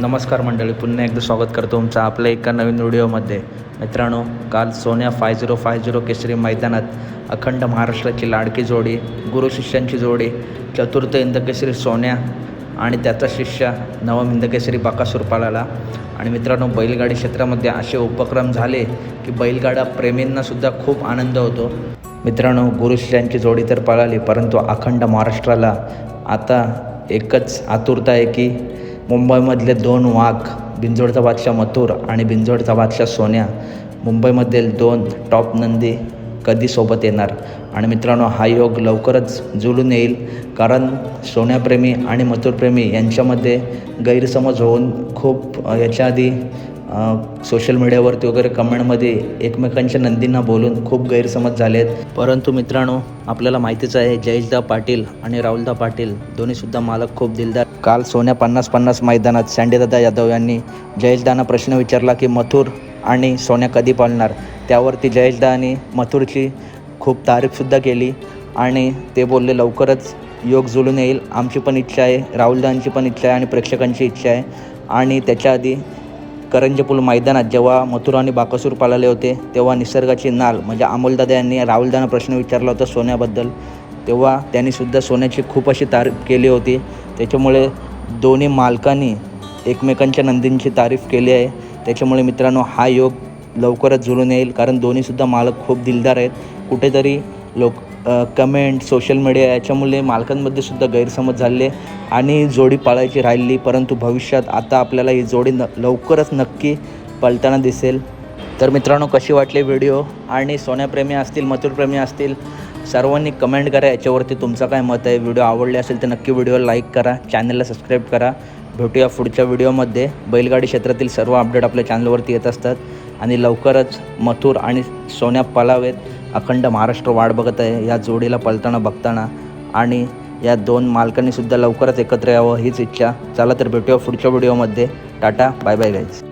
नमस्कार मंडळी पुन्हा एकदा स्वागत करतो तुमचं आपल्या एका नवीन व्हिडिओमध्ये. मित्रांनो काल सोन्या फाय झिरो फाय झिरो केसरी मैदानात अखंड महाराष्ट्राची लाडकी जोडी गुरु शिष्यांची जोडी चतुर्थ इंदकेसरी सोन्या आणि त्याचा शिष्य नवम इंदकेसरी बाकासूर पाळाला आणि मित्रांनो बैलगाडी क्षेत्रामध्ये असे उपक्रम झाले की बैलगाडा प्रेमींनासुद्धा खूप आनंद होतो. मित्रांनो गुरु शिष्यांची जोडी तर पळाली परंतु अखंड महाराष्ट्राला आता एकच आतुरता आहे की मुंबईमधले दोन वाघ बिंजोडचा बादशाह मथुर आणि बिंजोडचा बादशाह सोन्या मुंबईमधील दोन टॉप नंदी कधी सोबत येणार? आणि मित्रांनो हा योग लवकरच जुळून येईल कारण सोन्याप्रेमी आणि मथुरप्रेमी यांच्यामध्ये गैरसमज होऊन खूप याच्या आधी सोशल मीडियावरती वगैरे कमेंटमध्ये एकमेकांच्या नंदींना बोलून खूप गैरसमज झाले आहेत. परंतु मित्रांनो आपल्याला माहितीच आहे जयेशदा पाटील आणि राहुलदा पाटील दोन्हीसुद्धा मालक खूप दिलदार. काल सोन्या पन्नास पन्नास मैदानात सँडेदादा यादव यांनी जयेशदांना प्रश्न विचारला की मथुर आणि सोन्या कधी पाळणार? त्यावरती जयेशदानी मथुरची खूप तारीफसुद्धा केली आणि ते बोलले लवकरच योग जुळून येईल. आमची पण इच्छा आहे राहुलदांची पण इच्छा आहे आणि प्रेक्षकांची इच्छा आहे. आणि त्याच्या आधी करंजपूल मैदानात जेव्हा मथुर आणि बाकासूर पाळले होते तेव्हा निसर्गाची नाल म्हणजे अमोलदादा यांनी राहुलदाना प्रश्न विचारला होता सोन्याबद्दल. तेव्हा त्यांनीसुद्धा सोन्याची खूप अशी तारीफ केली होती. त्याच्यामुळे दोन्ही मालकांनी एकमेकांच्या नंदींची तारीफ केली आहे. त्याच्यामुळे मित्रांनो हा योग लवकरच जुळून येईल कारण दोन्हीसुद्धा मालक खूप दिलदार आहेत. कुठेतरी लोक कमेंट सोशल मीडिया याच्यामुळे मालकांमध्ये सुद्धा गैरसमज झाले आणि जोडी पाळायची राहिली. परंतु भविष्यात आता आपल्याला ही जोडी न लवकरच नक्की पळताना दिसेल. तर मित्रांनो कशी वाटली व्हिडिओ आणि सोन्याप्रेमी असतील मथुरप्रेमी असतील सर्वांनी कमेंट करा. याच्यावरती तुमचं काय मत आहे? व्हिडिओ आवडले असेल तर नक्की व्हिडिओला लाईक करा. चॅनलला सबस्क्राईब करा. भेटूया पुढच्या व्हिडिओमध्ये बैलगाडी क्षेत्रातील सर्व अपडेट आपल्या चॅनलवरती येत असतात. आणि लवकरच मथुर आणि सोन्या पलावेत अखंड महाराष्ट्र वाट बघत आहे. या जोडीला पळताना बघताना आणि या दोन मालकांनीसुद्धा लवकरच एकत्र यावं हीच इच्छा. चला तर भेटूया पुढच्या व्हिडिओमध्ये. Tata bye bye guys